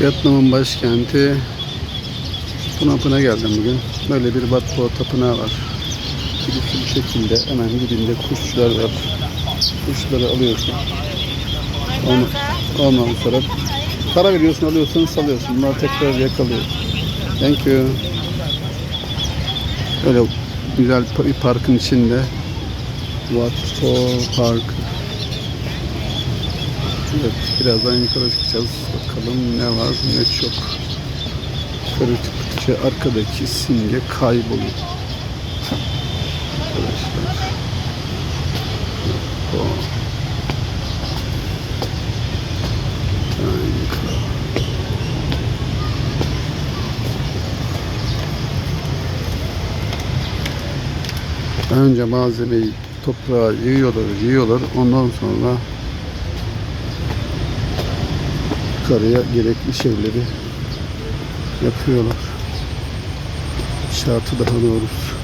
Vietnam'ın başkenti Phnom geldim bugün. Böyle bir Wat Po tapınağı var. Birisi bu şekilde hemen dibinde kuşlar var. Kuşları alıyorsun. Onu, ondan sonra para veriyorsun alıyorsun salıyorsun. Bunlar tekrar yakalıyor. Thank you. Böyle güzel bir parkın içinde Wat Po Park. Evet, birazdan yukarı çıkacağız. Bakalım ne var ne çok. Yukarı çıktıkça arkadaki simge kayboluyor. Arkadaşlar. Önce malzemeyi toprağa yığıyorlar, yığıyorlar. Ondan sonra yukarıya gerekli şeyleri yapıyorlar. İnşaatı daha doğrusu.